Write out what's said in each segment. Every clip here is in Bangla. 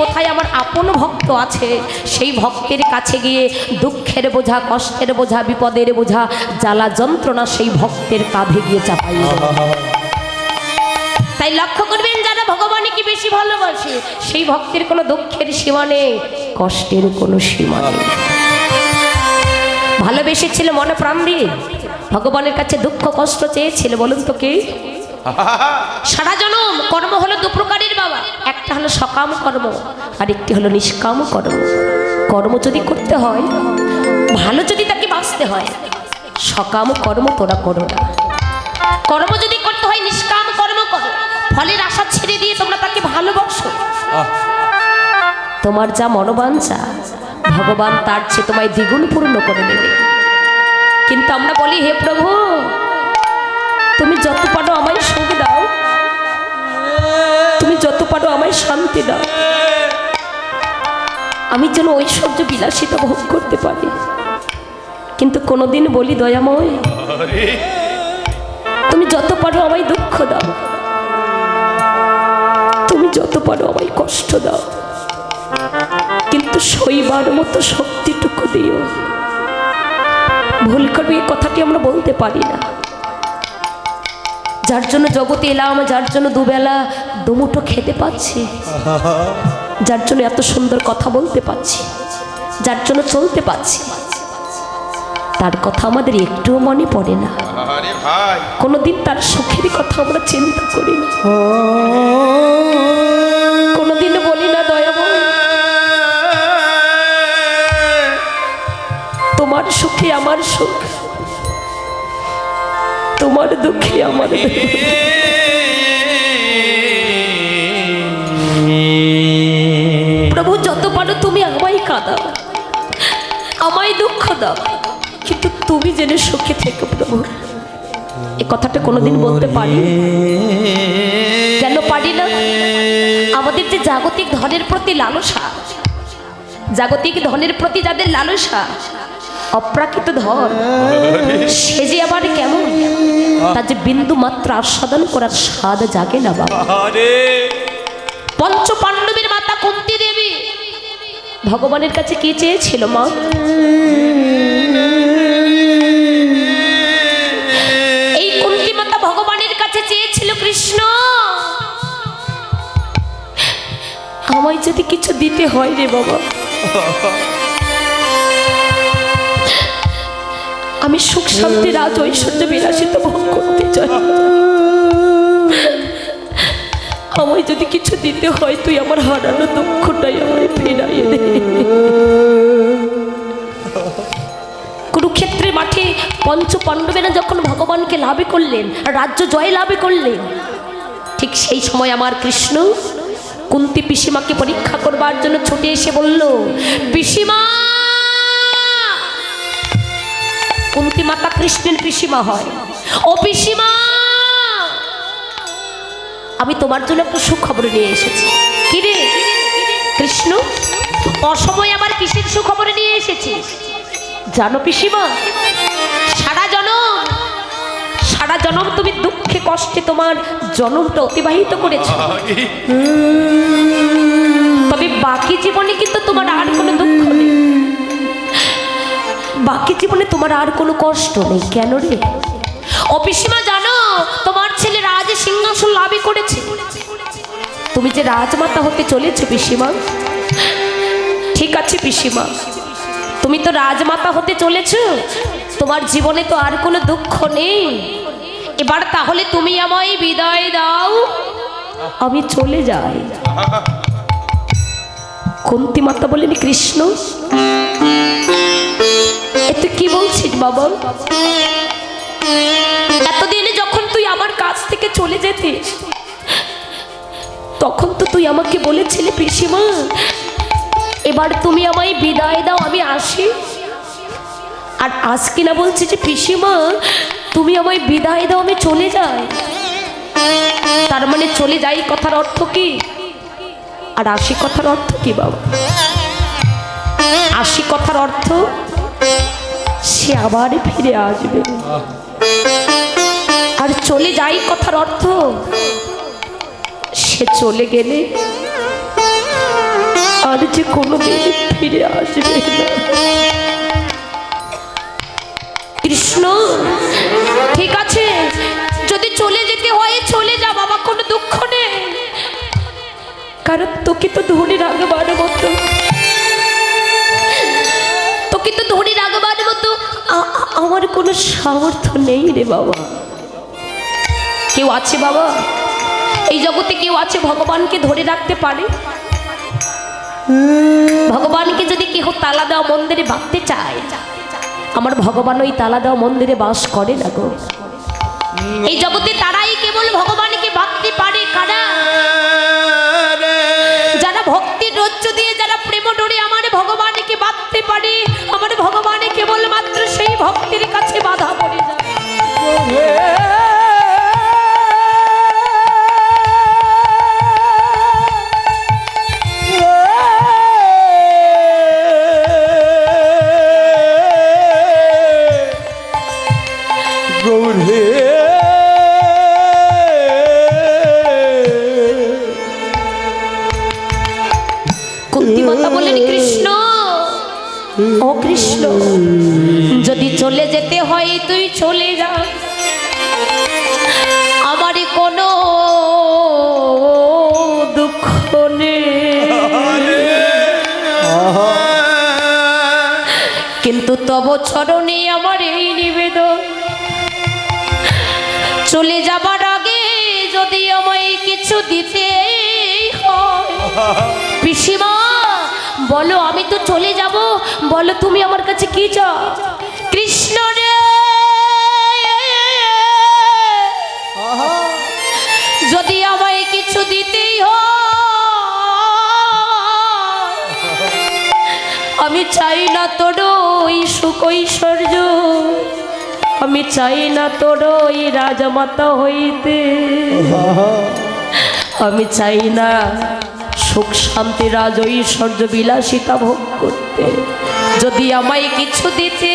কোথায় আমার আপন ভক্ত আছে? সেই ভক্তের কাছে গিয়ে দুঃখের বোঝা, কষ্টের বোঝা, বিপদের বোঝা, জ্বালা যন্ত্রণা সেই ভক্তের কাঁধে গিয়ে চাপাই তাই লক্ষ্য করবেন যারা ভগবানকে বেশি ভালোবাসে, সেই ভক্তের কোনো দুঃখের সীমা নেই, কষ্টের কোনো সীমা নেই। ভালোবেসেছিল মনে প্রাণ দিয়ে, ভগবানের কাছে দুঃখ, কষ্ট চেয়েছিল, বলুন তো কে? সারা জনম কর্ম হলো দু প্রকারের বাবা। একটা হলো সকাম কর্ম আর একটি হলো নিষ্কাম কর্ম। কর্ম যদি করতে হয় ভালো যদি তাকে বাঁচতে হয় সকাম কর্ম তোরা করো না। কর্ম যদি করতে হয় নিষ্কাম কর্ম করো। ফলের আশা ছেড়ে দিয়ে তোমরা তাকে ভালোবাসো। তোমার যা মনোবাঞ্ছা ভগবান তার চেয়ে তোমায় দ্বিগুণ পূর্ণ করে দেবে। কিন্তু আমরা বলি হে প্রভু তুমি যত পারো আমায় সুখ দাও। তুমি যত পারো আমায় শান্তি দাও। আমি যেন ঐশ্বর্য বিলাসিতা ভোগ করতে পারি। কিন্তু কোনোদিন বলি, দয়াময়, তুমি যত পারো আমায় দুঃখ দাও। তুমি যত পারো আমায় কষ্ট দাও। কিন্তু সইবার মতো শক্তিটুকু দিও। ভুল করবে এই কথাটি আমরা বলতে পারি না। যার জন্য জগতে এলাম যার জন্য দুবেলা দুমুঠো খেতে পাচ্ছি। যার জন্য এত সুন্দর কথা বলতে পাচ্ছি। যার জন্য চলতে পাচ্ছি। তার কথা আমাদের একটুও মনে পড়ে না। কোনোদিন তার সুখের কথা আমরা চিন্তা করি না। কোনোদিন বলি না দয়াময় তোমার সুখে আমার সুখ। তোমার দুঃখে আমার। প্রভু যত পারো তুমি আমায় কাঁদাও। আমায় দুঃখ দাও। কিন্তু তুমি জেনে সুখে থেকো প্রভু। এ কথাটা কোনোদিন বলতে পারি কেন পারি না? আমাদের যে জাগতিক ধনের প্রতি লালসা জাগতিক ধনের প্রতি যাদের লালসা অপ্রাকৃত ধন সে যে আবার কেমন? তার যে বিন্দু মাত্র আস্বাদন করার স্বাদ জাগে না বাবা। পঞ্চ পাণ্ডবের মাতা কুন্তি দেবী ভগবানের কাছে কি চেয়েছিল মা? এই কুন্তি মাতা ভগবানের কাছে চেয়েছিল কৃষ্ণ আমায় যদি কিছু দিতে হয় রে বাবা। আমি সুখ শান্তি, রাজ ঐশ্বর্য বিলাসিত ভোগ করতে চাই। আমায় যদি কিছু দিতে হয়, তুই আমার হারানো দুঃখটাই আমায় ফেরাইয়ে দে। কুরুক্ষেত্রের মাঠে পঞ্চ পাণ্ডবেরা যখন ভগবানকে লাভে করলেন, রাজ্য জয় লাভে করলেন, ঠিক সেই সময় আমার কৃষ্ণ কুন্তি পিসিমাকে পরীক্ষা করবার জন্য ছুটে এসে বলল, পিসিমা কুন্তি মাতা কৃষ্ণের পিসিমা হয়। ও পিসিমা! আমি তোমার জন্য একটা সুখবর নিয়ে এসেছি। কি রে? কৃষ্ণ অসময় আমার কিসের সুখবর নিয়ে এসেছি জানো পিসিমা সারা জনম সারা জনম তুমি দুঃখে কষ্টে তোমার জনমটা অতিবাহিত করেছ। তবে বাকি জীবনে কিন্তু তোমার আর কোনো দুঃখ নেই। বাকি জীবনে তোমার আর কোনো কষ্ট নেই। কেন রে? ও পিসিমা, জানো, তোমার ছেলে রাজ সিংহাসন লাভই করেছে। তুমি যে রাজমাতা হতে চলেছো পিসিমা, ঠিক আছে পিসিমা, তুমি তো রাজমাতা হতে চলেছো, তোমার জীবনে তো আর কোনো দুঃখ নেই। এবার তাহলে তুমি আমায় বিদায় দাও। আমি চলে যাই। কুন্তি মাতা বলেনি, কৃষ্ণ কি বলছিস বাবা এতদিনে যখন তুই আমার কাছ থেকে চলে যেতিস, তখন তো তুই আমাকে বলেছিলি, পিসিমা, এবার তুমি আমায় বিদায় দাও, আমি আসি। আর আজ কিনা বলছি যে, পিসিমা, তুমি আমায় বিদায় দাও, আমি চলে যাই। তার মানে চলে যাই কথার অর্থ কি? আর আসি কথার অর্থ কি বাবা আসি কথার অর্থ সে আবার ফিরে আসবে। আর চলে যাই কথার অর্থ? সে চলে গেলে আর যে কোনোদিন ফিরে আসবে কৃষ্ণ, ঠিক আছে, যদি চলে যেতে হয় চলে যা, বাবা, কোনো দুঃখ নেই। কারণ তোকে তো ধরে রাখবার মতো আমার কোনো সামর্থ্য নেই রে বাবা। কেউ আছে বাবা? এই জগতে কেউ আছে ভগবানকে ধরে রাখতে পারে? ভগবানকে যদি কেউ তালা দেওয়া মন্দিরে বাঁধতে চায়, আমার ভগবান ওই তালা দেওয়া মন্দিরে বাস করে না গো। এই জগতে তারাই কেবল ভগবানকে ভাবতে পারে, কারা? যারা ভক্তির রজ্জু দিয়ে, যারা প্রেম ডোরে আমার ভগবানকে বাঁধতে পারে, আমার ভগবানে কেবলমাত্র সেই ভক্তির কাছে বাধা পড়ে যায়। চলে যাবার আগে যদি আমায় কিছু দিতে পিসিমা, বলো, আমি তো চলে যাব। বলো, তুমি আমার কাছে কি চাও? কৃষ্ণ রে! যদি আমায় কিছু দিতেই আমি চাই না তোর ঐশ্বর্য আমি চাই না তোর ওই রাজমাতা হইতে। আমি চাই না সুখ শান্তি রাজ ঐশ্বর্য বিলাসিতা ভোগ করতে। যদি আমায় কিছু দিতে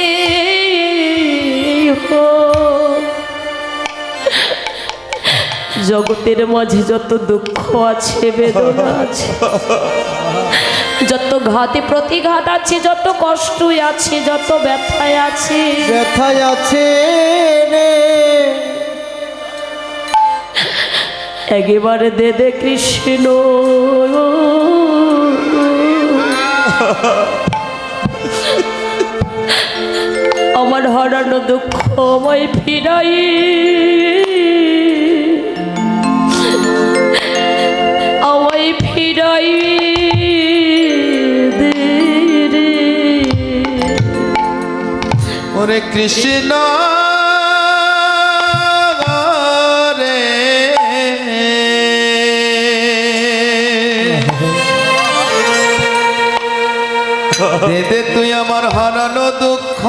জগতের মাঝে যত দুঃখ আছে, বেদনা আছে। যত ঘাতে প্রতিঘাত আছে যত কষ্ট আছে যত ব্যথায় আছে। ব্যথায় আছে রে। একেবারে দে দে কৃষ্ণ। আমার হারানো দুঃখ আমায় ফিরাই। ওরে কৃষ্ণ রে দে তুই আমার হারানো দুঃখ।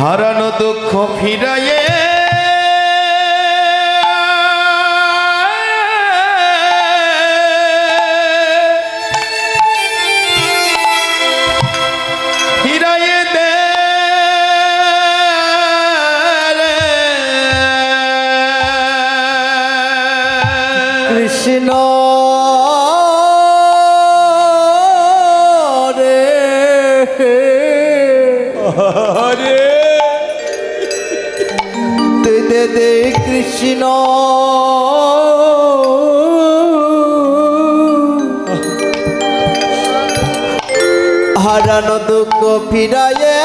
হারানো দুঃখ ফিরাইয়ে রে দে দে দে কৃষ্ণ। হারানো দুঃখ ফিরাইয়ে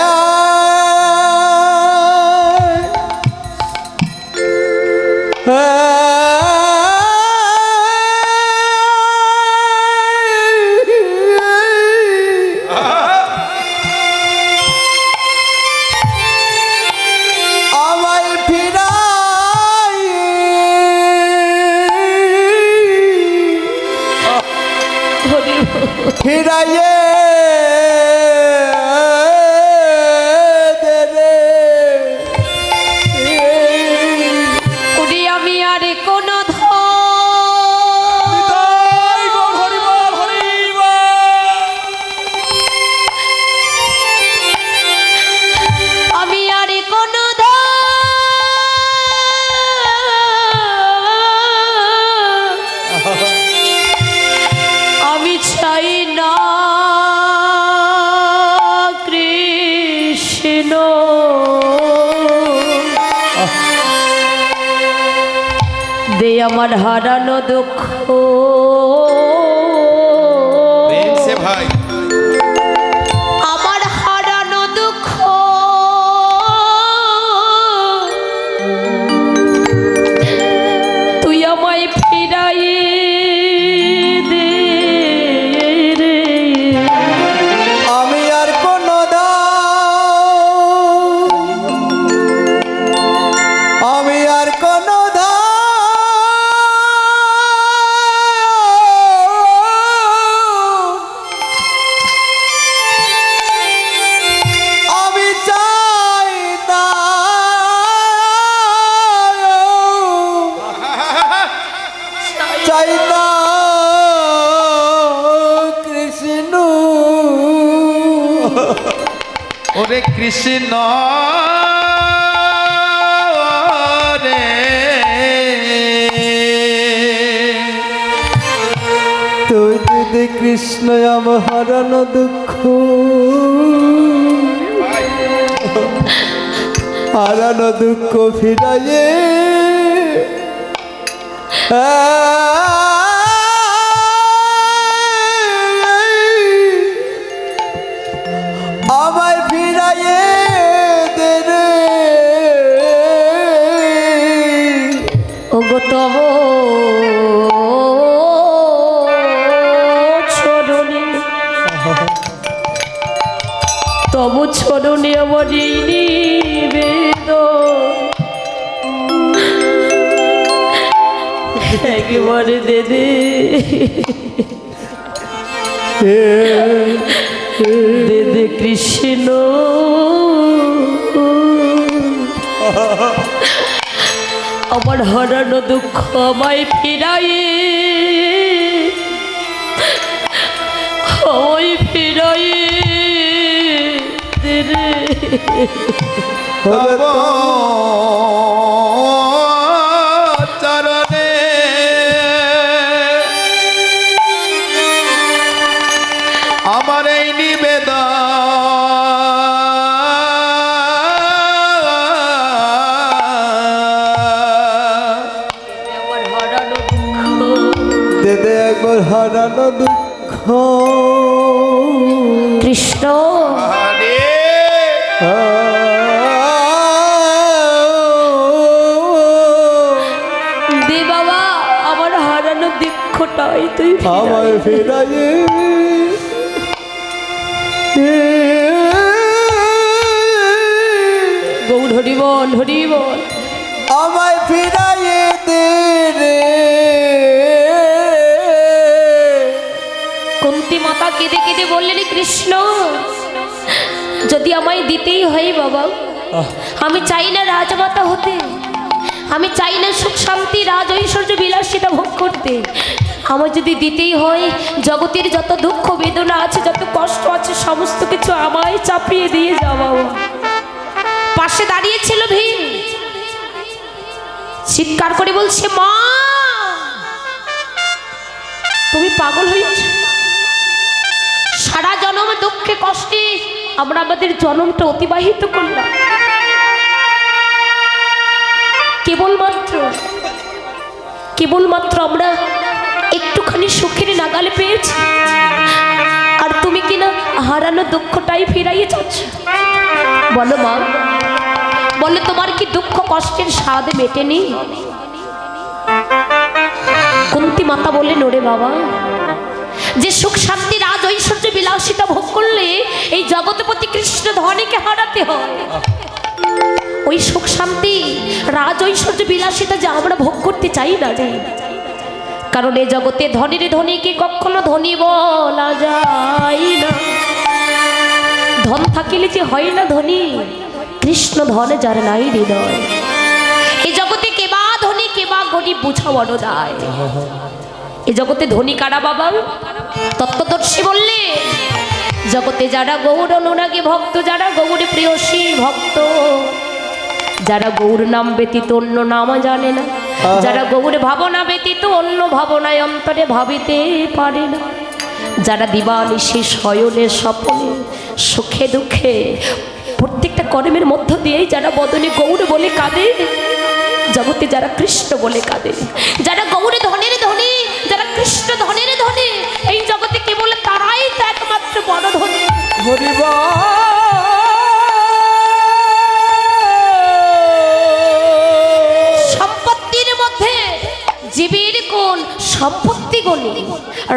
আমায় হারানো দুঃখ। তুই কৃষ্ণ আম হারানো দুঃখ। হারানো দুঃখ ফিরাইয়ে। আমায় একেবারে দে দে দে কৃষ্ণ। আমার হারানো দুঃখ আমায় ফিরাই। আমায় ফিরাই। দে রে হারানো দুঃখ। কৃষ্ণ। দে বাবা আমার হারানো দুঃখটাই তুই আমার ফিরাই ফেরাইয়ে কুন্তি মাতা কেঁদে কেঁদে বললেন কৃষ্ণ যদি আমায় দিতেই হয় বাবা আমি চাই না রাজমাতা হতে। আমি চাই না সুখ শান্তি রাজ ঐশ্বর্য বিলাসিতা ভোগ করতে। আমার যদি দিতেই হয় জগতের যত দুঃখ বেদনা আছে যত কষ্ট আছে সমস্ত কিছু আমায় চাপিয়ে দিয়ে যাও বাবা। পাশে দাঁড়িয়েছিল ভীম। চিৎকার করে বলছে মা তুমি পাগল হয়েছো? সারা জনম দুঃখে কষ্টে আমরা আমাদের জনমটা অতিবাহিত করলাম। কেবলমাত্র কেবলমাত্র আমরা একটুখানি সুখের নাগালে পেয়েছি। আর তুমি কিনা হারানো দুঃখটাই ফিরাইয়ে যাচ্ছ। বলো মা, বলো তোমার কি দুঃখ কষ্টের স্বাদ মেটেনি? কুন্তি মাতা বললেন ওরে বাবা, যে সুখ শান্তি রাজ ঐশ্বর্য বিলাসিতা ভোগ করলে এই জগৎপতি কৃষ্ণ ধনীকে হারাতে হয়। ওই সুখ শান্তি, রাজ ঐশ্বর্য বিলাসিতা যে আমরা ভোগ করতে চাই না রে। কারণ এই জগতে ধনীর ধনীকে কখনো ধনী বলা যায় না। ধন থাকিলে যে হয় না ধনী, কৃষ্ণ ধনে যার নাই হৃদয়। এ জগতে কেবা ধনী কেবা গরিব বুঝা বড় দায় এ জগতে ধনী কারা বাবা? তত্ত্বদর্শী বললে জগতে যারা গৌর অনুরাগী ভক্ত যারা গৌরী প্রিয়সী ভক্ত যারা গৌর নাম ব্যতীত অন্য নাম জানে না যারা গৌর ভাবনা ব্যতীত অন্য ভাবনায় অন্তরে ভাবিতে পারে না যারা দিবানিশি শয়নে স্বপনে সুখে দুঃখে প্রত্যেকটা কর্মের মধ্য দিয়েই যারা বদনে গৌর বলে কাঁদে জগতে যারা কৃষ্ণ বলে কাঁদে যারা গৌরে ধনের ধনী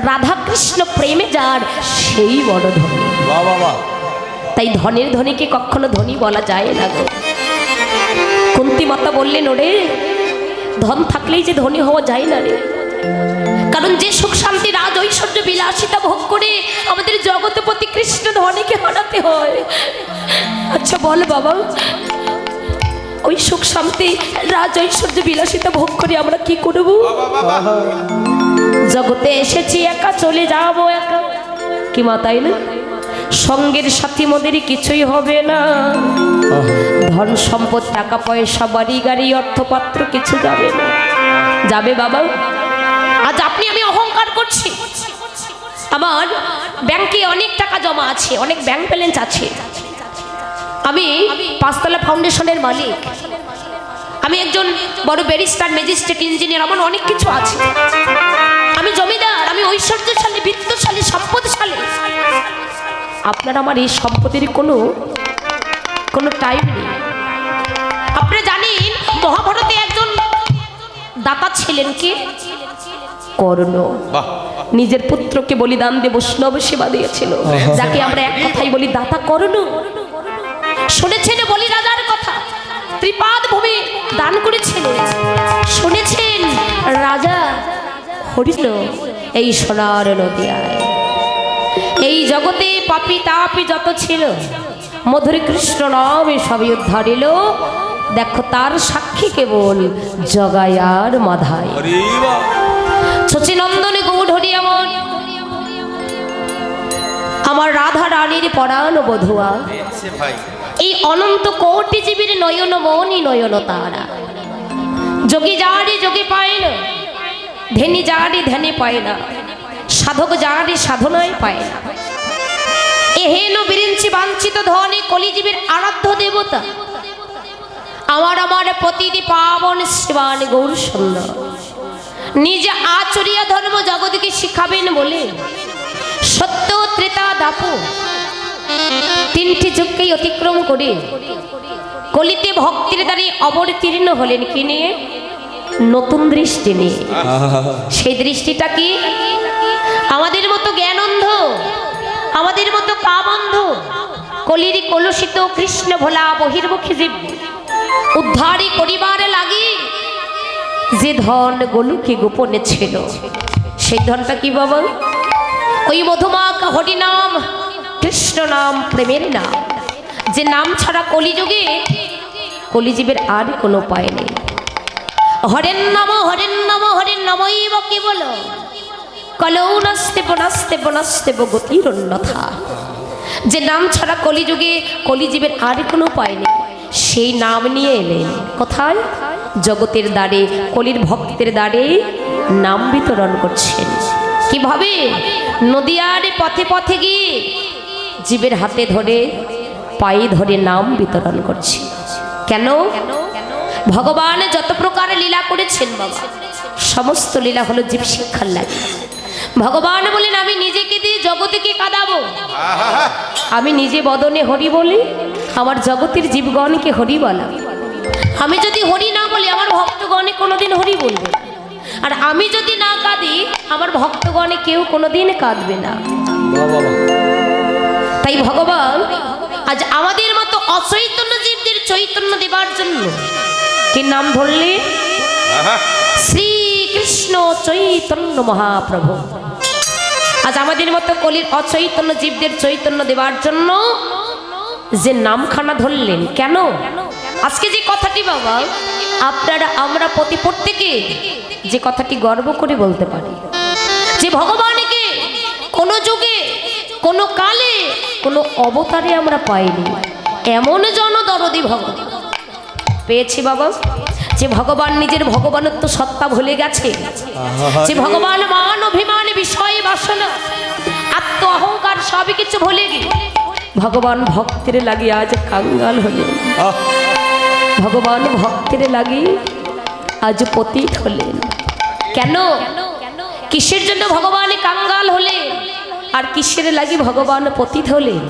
রাধা কৃষ্ণ প্রেমে যার সেই বড় ধনী তাই ধনের ধনীকে কখনো ধনী বলা যায় না গো। কুন্তি মাতা বললেন ওরে ধন থাকলেই যে ধনী হওয়া যায় না রে। কারণ যে সুখ শান্তি রাজ ঐশ্বর্য বিলাসিতা ভোগ করে আমাদের জগতপতি কৃষ্ণ ধনীকে হারাতে হয়। আচ্ছা বল বাবা ওই সুখ শান্তি রাজ ঐশ্বর্য বিলাসিতা ভোগ করে আমরা কি করব? জগতে এসেছি, একা চলে যাব একা। কি মা, তাই না? সঙ্গের সাথী মোদের কিছুই হবে না। ধন সম্পদ, টাকা পয়সা, বাড়ি গাড়ি, অর্থপাত্র কিছু যাবে না। যাবে বাবা? আজ আপনি, আমি অহংকার করছি। আমার ব্যাংকে অনেক টাকা জমা আছে, অনেক ব্যাংক ব্যালেন্স আছে। আমি পাঁচতলা ফাউন্ডেশনের মালিক। আমি একজন বড় ব্যারিস্টার, ম্যাজিস্ট্রেট, ইঞ্জিনিয়ার, আমার অনেক কিছু আছে। আমি ঐশ্বর্যশালী বিত্তশালী সম্পদশালী। আপনার আমার এই সম্পদের কোনো কোনো টাইম নেই। আপনি জানেন মহাভারতে একজন দাতা ছিলেন কি? কর্ণ। নিজের পুত্রকে বলিদান দিয়ে বৈষ্ণব সেবা দিয়েছিল। যাকে আমরা এক কথাই বলি দাতা কর্ণ। শুনেছেন বলি রাজার কথা? ত্রিপাদ ভূমি দান করেছিলেন। শুনেছেন রাজা হরিণ। এই সোনার নদিয়ায়। এই জগতে পাপি তাপি যত ছিল মধুর কৃষ্ণ নামে সবই উদ্ধারিল দেখো তার সাক্ষী কেবল জগায়ার মাধায় শচীনন্দনে গৌড় হরিয়ামন আমার রাধা রানীর পরাণ বধুয়া। এই অনন্ত কোটি জীবীর নয়ন মনই নয়ন তারা। যোগী যারে যোগী পায় না ধেনি যারে ধ্যানে পায় না, সাধক যারে সাধনায় পায় না। এহেন বিরিঞ্চি বাঞ্ছিত ধনে কলিজীবের আরাধ্য দেবতা, আমার আমার প্রতিটি পাবন শিবান গৌর সুন্দর নিজে আচরিয়া ধর্ম জগৎকে শিখাবেন বলে সত্য ত্রেতা দাপু, তিনটি যুগকেই অতিক্রম করে কলিতে ভক্তির দ্বারে অবতীর্ণ হলেন কি নিয়ে? নতুন দৃষ্টি নিয়ে। সেই দৃষ্টিটা কি? আমাদের মতো জ্ঞানন্ধ আমাদের মতো কামন্ধ কলির কলুষিত কৃষ্ণ ভোলা বহির্মুখী জীব উদ্ধারই করিবারে লাগি যে ধন গোলুকে গোপনে ছিল। সেই ধনটা কি বাবা? ওই মধুমাক হরিনাম কৃষ্ণ নাম প্রেমের নাম। যে নাম ছাড়া কলিযুগে কলিজীবের আর কোনো উপায় নেই। হরেন নাম হরেন নাম হরেন নামই কি বলো কলৌ নাস্তে বনাস্তে বনাস্তে গতির অন্যথা যে নাম ছাড়া কলিযুগে কলিজীবের আর কোনো উপায় নেই, সেই নাম নিয়ে এলেন। কোথায়? জগতের দ্বারে, কলির ভক্তের দ্বারে নাম বিতরণ করছেন। কীভাবে? নদিয়ার পথে পথে গিয়ে জীবের হাতে ধরে, পায়ে ধরে নাম বিতরণ করছে কেন? ভগবান যত প্রকার লীলা করেছেন বাবা, সমস্ত লীলা হলো জীব শিক্ষার লাগে ভগবান বলেন, আমি নিজেকে দিয়ে জগতেকে কাঁদাবো। আমি নিজে বদনে হরি বলি, আমার জগতের জীবগণকে হরি বলা। আমি যদি হরি না বলি, আমার ভক্তগণে কোনোদিন হরি বলবে আর আমি যদি না কাঁদি, আমার ভক্তগণে কেউ কোনোদিন কাঁদবে না। তাই ভগবান, আজ আমাদের মতো অচৈতন্য জীবদের চৈতন্য দেবার জন্য কি নাম ধরলে শ্রীকৃষ্ণ চৈতন্য মহাপ্রভু। আজ আমাদের মতো কলির অচৈতন্য জীবদের চৈতন্য দেবার জন্য যে নামখানা ধরলেন কেন? আজকে যে কথাটি বাবা আপনারা আমরা প্রতি প্রত্যেকে যে কথাটি গর্ব করে বলতে পারি। যে ভগবানকে কোনো যুগে কোনো কালে কোনো অবতারে আমরা পাইনি। এমন জনদরদি ভগবান। পেয়েছি বাবা। যে ভগবান নিজের ভগবানত্ব সত্তা ভুলে গেছে। যে ভগবান মান অভিমান বিষয় বাসনা আত্ম অহংকার সবই কিছু ভুলে গিয়ে। ভগবান ভক্তের লাগিয়ে আজ কাঙ্গাল হলে। ভগবান ভক্তের লাগি আজ পতিত হলেন। কেন? কিসের জন্য ভগবান কাঙ্গাল হলেন? আর কিসের লাগি ভগবান পতিত হলেন?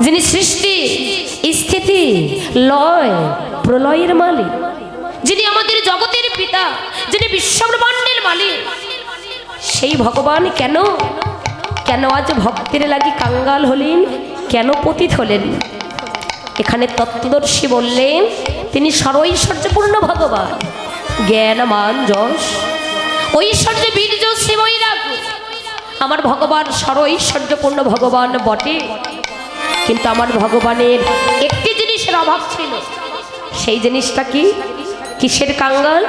যিনি সৃষ্টি, স্থিতি, লয়, প্রলয়ের মালিক। যিনি আমাদের জগতের পিতা, যিনি বিশ্বব্রহ্মাণ্ডের মালিক। সেই ভগবান কেন? কেন আজ ভক্তের লাগি কাঙ্গাল হলেন? কেন পতিত হলেন? এখানে তত্ত্বদর্শী বললেন, তিনি সরৈশ্বর্যপূর্ণ ভগবান জ্ঞান মান যশ। ঐশ্বর্য বীর্য শ্রীমৈরাগ আমার ভগবান সরৈশ্বর্যপূর্ণ ভগবান বটে। কিন্তু আমার ভগবানের একটি জিনিসের অভাব ছিল। সেই জিনিসটা কি? কিসের কাঙ্গাল?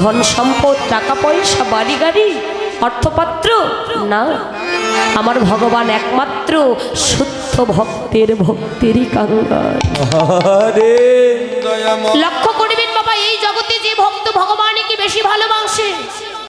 ধন সম্পদ টাকা পয়সা বাড়ি গাড়ি অর্থপাত্র? না। আমার ভগবান একমাত্র শুদ্ধ ভক্তের ভক্তেরই কাঙ্গাল। লক্ষ্য করবেন বাবা এই জগতে যে ভক্ত ভগবানকে বেশি ভালোবাসে